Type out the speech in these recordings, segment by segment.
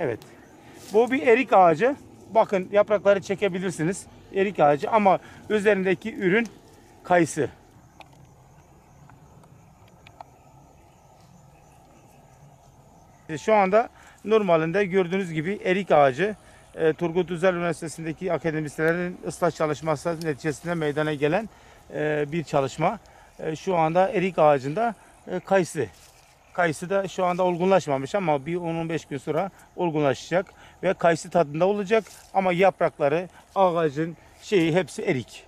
Evet. Bu bir erik ağacı. Bakın yaprakları çekebilirsiniz. Erik ağacı ama üzerindeki ürün kayısı. E, Şu anda normalinde gördüğünüz gibi erik ağacı e, Turgut Özel Üniversitesi'ndeki akademisyenlerin ıslah çalışması neticesinde meydana gelen e, bir çalışma. E, Şu anda erik ağacında kayısı. Kayısı da şu anda olgunlaşmamış ama bir 10-15 gün sonra olgunlaşacak ve kayısı tadında olacak ama yaprakları ağacın şeyi hepsi erik.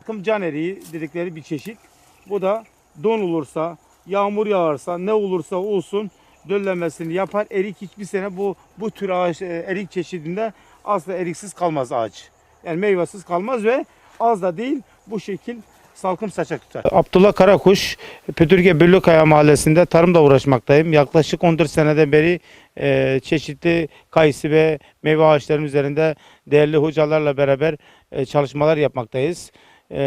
Takım can eriği dedikleri bir çeşit. Bu da don olursa, yağmur yağarsa, ne olursa olsun döllemesini yapar. Erik hiçbir sene bu bu tür ağaç e, erik çeşidinde asla eriksiz kalmaz ağaç. Yani meyvesiz kalmaz ve az da değil bu şekil salkım saçak tutar. Abdullah Karakuş, Pötürge Böllükaya mahallesinde tarımla uğraşmaktayım. Yaklaşık 14 seneden beri e, çeşitli kayısı ve meyve ağaçlarının üzerinde değerli hocalarla beraber e, çalışmalar yapmaktayız. E,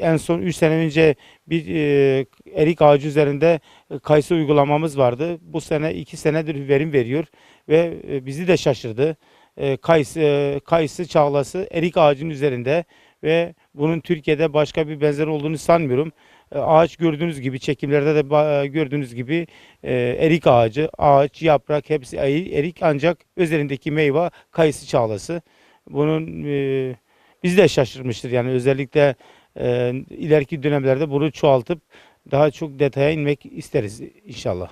en son 3 sene önce bir e, erik ağacı üzerinde e, kayısı uygulamamız vardı. Bu sene 2 senedir verim veriyor ve e, bizi de şaşırdı. E, kayısı, e, kayısı çağlası erik ağacının üzerinde ve bunun Türkiye'de başka bir benzeri olduğunu sanmıyorum. E, Ağaç gördüğünüz gibi çekimlerde de ba- gördüğünüz gibi e, erik ağacı, ağaç, yaprak hepsi eri- erik ancak üzerindeki meyve kayısı çağlası. Bunun e, bizi de şaşırmıştır yani özellikle e, ileriki dönemlerde bunu çoğaltıp daha çok detaya inmek isteriz inşallah.